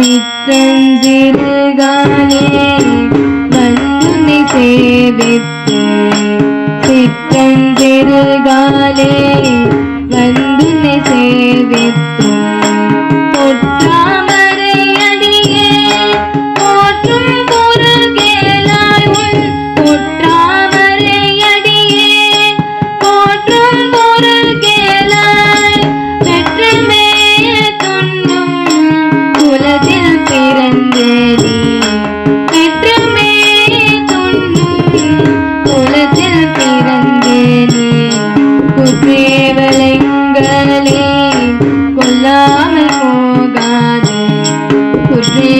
சிற்றஞ்சிறுகாலே வந்து சேவித்து. சிற்றஞ்சிறுகாலே வந்து சேவித்து. பிறந்தேனே குற்றேவலைங்களே கொல்லாமல் போகாதே. குற்றே